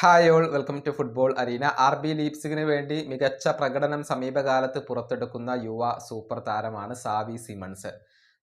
Hi all welcome to football arena. R B ലീപ്സിങ്ങിന് വേണ്ടി മികച്ച പ്രകടനം സമീപകാലത്ത് പുറത്തെടുക്കുന്ന യുവ സൂപ്പർ താരമാണ് സാവി സിമൺസ്.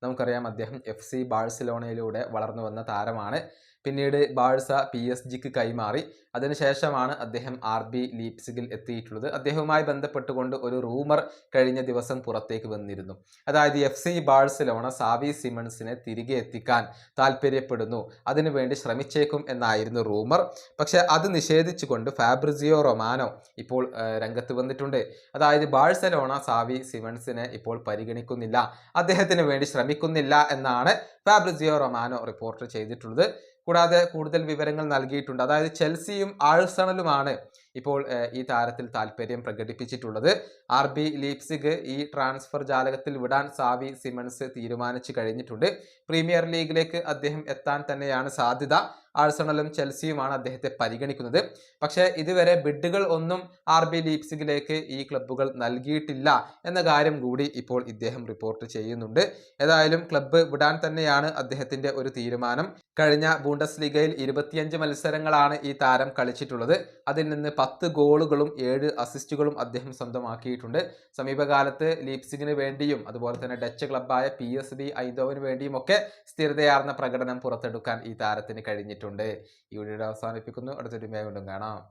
നമുക്കറിയാം അദ്ദേഹം എഫ് സി ബാഴ്സലോണയിലൂടെ വളർന്നു വന്ന താരമാണ്. പിന്നീട് ബാഴ്സ പി എസ് ജിക്ക് കൈമാറി. അതിനുശേഷമാണ് അദ്ദേഹം ആർ ബി ലീപ്സിഗിൽ എത്തിയിട്ടുള്ളത്. അദ്ദേഹവുമായി ബന്ധപ്പെട്ടുകൊണ്ട് ഒരു റൂമർ കഴിഞ്ഞ ദിവസം പുറത്തേക്ക് വന്നിരുന്നു. അതായത് എഫ് സി ബാഴ്സലോണ സാവി സിമൺസിനെ തിരികെ എത്തിക്കാൻ താല്പര്യപ്പെടുന്നു. അതിനുവേണ്ടി ശ്രമിച്ചേക്കും എന്നായിരുന്നു റൂമർ. പക്ഷെ അത് നിഷേധിച്ചുകൊണ്ട് ഫാബ്രിസിയോ റൊമാനോ ഇപ്പോൾ രംഗത്ത് വന്നിട്ടുണ്ട്. അതായത് ബാഴ്സലോണ സാവി സിമൺസിനെ ഇപ്പോൾ പരിഗണിക്കുന്നില്ല. അദ്ദേഹത്തിന് വേണ്ടി ശ്രമിക്കുന്നില്ല എന്നാണ് ഫാബ്രിസിയോ റൊമാനോ റിപ്പോർട്ട് ചെയ്തിട്ടുള്ളത്. കൂടാതെ കൂടുതൽ വിവരങ്ങൾ നൽകിയിട്ടുണ്ട്. അതായത് ചെൽസിയും ആഴ്സണലുമാണ് ഇപ്പോൾ ഈ താരത്തിൽ താല്പര്യം പ്രകടിപ്പിച്ചിട്ടുള്ളത്. ആർ ബി ലീപ്സിഗ് ഈ ട്രാൻസ്ഫർ ജാലകത്തിൽ വിടാൻ സാവി സിമൺസ് തീരുമാനിച്ചു കഴിഞ്ഞിട്ടുണ്ട്. പ്രീമിയർ ലീഗിലേക്ക് അദ്ദേഹം എത്താൻ തന്നെയാണ് സാധ്യത. ആഴ്സണലും ചെൽസിയുമാണ് അദ്ദേഹത്തെ പരിഗണിക്കുന്നത്. പക്ഷേ ഇതുവരെ ബിഡുകൾ ഒന്നും ആർ ബി ലീപ്സിഗിലേക്ക് ഈ ക്ലബ്ബുകൾ നൽകിയിട്ടില്ല എന്ന കാര്യം കൂടി ഇപ്പോൾ ഇദ്ദേഹം റിപ്പോർട്ട് ചെയ്യുന്നുണ്ട്. ഏതായാലും ക്ലബ്ബ് വിടാൻ തന്നെയാണ് അദ്ദേഹത്തിന്റെ ഒരു തീരുമാനം. കഴിഞ്ഞ ബൂണ്ടസ് ലീഗയിൽ ഇരുപത്തിയഞ്ച് മത്സരങ്ങളാണ് ഈ താരം കളിച്ചിട്ടുള്ളത്. അതിൽ നിന്ന് പത്ത് ഗോളുകളും ഏഴ് അസിസ്റ്റുകളും അദ്ദേഹം സ്വന്തമാക്കിയിട്ടുണ്ട്. സമീപകാലത്ത് ലീപ്സിങ്ങിന് വേണ്ടിയും അതുപോലെ തന്നെ ഡച്ച് ക്ലബ്ബായ പി എസ് ബി ഐദോവിന് വേണ്ടിയും ഒക്കെ സ്ഥിരതയാർന്ന പ്രകടനം പുറത്തെടുക്കാൻ ഈ താരത്തിന് കഴിഞ്ഞിട്ടുണ്ട്. ഈ വീഡിയോ അവസാനിപ്പിക്കുന്നു. അടുത്തൊരു വീണ്ടും കാണാം.